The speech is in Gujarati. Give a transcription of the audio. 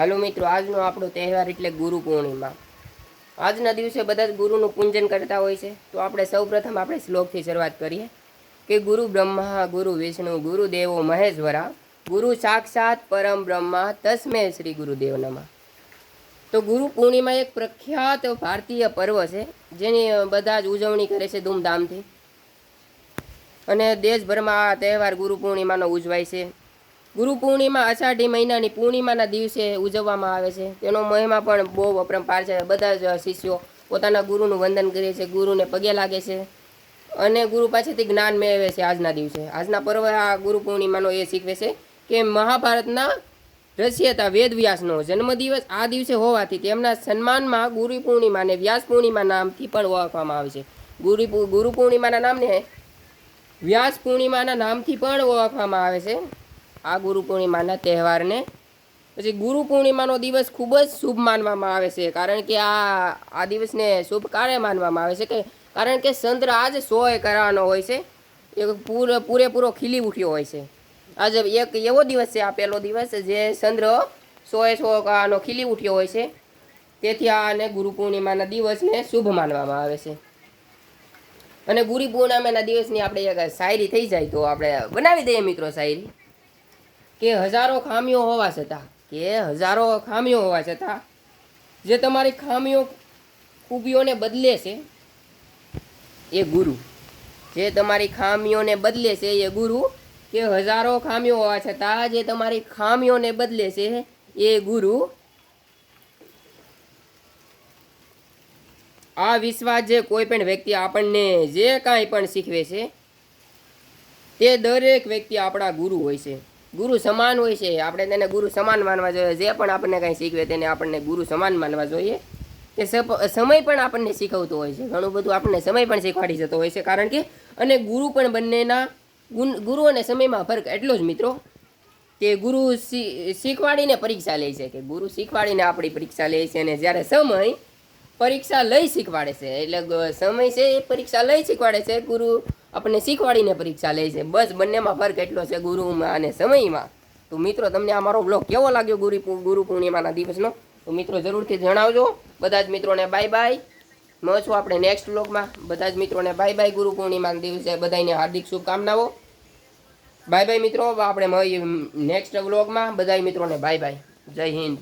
હાલો મિત્રો, આજનો આપણો તહેવાર એટલે ગુરુ પૂર્ણિમા. આજના દિવસે બધા જ ગુરુનું પૂજન કરતા હોય છે. તો આપણે સૌપ્રથમ આપણે શ્લોકથી શરૂઆત કરીએ. કે ગુરુ બ્રહ્મા, ગુરુ વિષ્ણુ, ગુરુ દેવો, મહેશ્વરા, ગુરુ સાક્ષાત પરમ બ્રહ્મા, તસ્મે શ્રી ગુરુદેવ નમઃ. તો ગુરુ પૂર્ણિમા એક પ્રખ્યાત ભારતીય પર્વ છે, જેની બધા જ ઉજવણી કરે છે ધૂમધામથી. અને દેશભરમાં આ તહેવાર ગુરુ પૂર્ણિમાનો ઉજવાય છે. ગુરુ પૂર્ણિમા અષાઢી મહિનાની પૂર્ણિમાના દિવસે ઉજવવામાં આવે છે. તેનો મહિમા પણ બહુ અપરંપાર છે. બધા જ શિષ્યો પોતાના ગુરુનું વંદન કરે છે. ગુરુને પગે લાગે છે અને ગુરુ પાસેથી જ્ઞાન મેળવે છે આજના દિવસે. આજના પર્વ આ ગુરુ પૂર્ણિમાનો એ શીખવે છે કે મહાભારતના રચયતા વેદવ્યાસનો જન્મદિવસ આ દિવસે હોવાથી તેમના સન્માનમાં ગુરુ પૂર્ણિમાને વ્યાસ પૂર્ણિમા નામથી પણ ઓળખવામાં આવે છે. ગુરુ ગુરુ પૂર્ણિમાના નામને વ્યાસ પૂર્ણિમાના નામથી પણ ઓળખવામાં આવે છે. આ ગુરુ પૂર્ણિમાના તહેવારને. પછી ગુરુ પૂર્ણિમાનો દિવસ ખૂબ જ શુભ માનવામાં આવે છે. કારણ કે આ આ દિવસને શુભ કાર્ય માનવામાં આવે છે કે, કારણ કે ચંદ્ર આજ સોય કરવાનો હોય છે. એ પૂરે, પૂરેપૂરો ખીલી ઉઠ્યો હોય છે. આજે એક એવો દિવસ છે, આ પહેલો દિવસ, જે ચંદ્ર સોએ સો કાનો ખીલી ઉઠ્યો હોય છે. તેથી આને ગુરુ પૂર્ણિમાના દિવસને શુભ માનવામાં આવે છે. અને ગુરુ પૂર્ણિમાના દિવસની આપણે એક શાયરી થઈ જાય તો આપણે બનાવી દઈએ મિત્રો શાયરી કે હજારો ખામીઓ હોવા છતાં, કે હજારો ખામીઓ હોવા છતાં, જે તમારી ખામીઓ ખૂબીઓને બદલે છે, એ ગુરુ. જે તમારી ખામીઓને બદલે છે, એ ગુરુ. કે હજારો ખામીઓ હોવા છતાં, જે તમારી ખામીઓને બદલે છે, એ ગુરુ. આ વિશ્વાસ જે કોઈ પણ વ્યક્તિ આપણને જે કાંઈ પણ શીખવે છે, તે દરેક વ્યક્તિ આપણા ગુરુ હોય છે. ગુરુ સમાન હોય છે. આપણે તેને ગુરુ સમાન માનવા જોઈએ. જે પણ આપણને કાંઈ શીખવે તેને આપણને ગુરુ સમાન માનવા જોઈએ. તે સમય પણ આપણને શીખવતો હોય છે. ઘણું બધું આપણને સમય પણ શીખવાડી જતો હોય છે. કારણ કે, અને ગુરુ પણ બંનેના ગુણ, ગુરુ અને સમયમાં ફરક એટલો જ મિત્રો, કે ગુરુ શીખવાડીને પરીક્ષા લે છે, કે ગુરુ શીખવાડીને આપણી પરીક્ષા લે છે. અને જ્યારે સમય પરીક્ષા લઈ શીખવાડે છે, એટલે સમય છે એ પરીક્ષા લઈ શીખવાડે છે, ગુરુ આપણને શીખવાડીને પરીક્ષા લે છે. બસ બંનેમાં ફરક એટલો છે ગુરુમાં અને સમયમાં. તો મિત્રો, તમને આ મારો બ્લોગ કેવો લાગ્યો ગુરુ ગુરુ પૂર્ણિમાના દિવસનો? તો મિત્રો, જરૂરથી જણાવજો. બધા જ મિત્રોને બાય બાય મળશું આપણે નેક્સ્ટ બ્લોગમાં બધા જ મિત્રોને બાય બાય ગુરુ પૂર્ણિમાના દિવસે. બધાને હાર્દિક શુભકામનાઓ. બાય બાય મિત્રો. આપણે મળીએ નેક્સ્ટ બ્લોગમાં બધા મિત્રોને બાય બાય જય હિન્દ.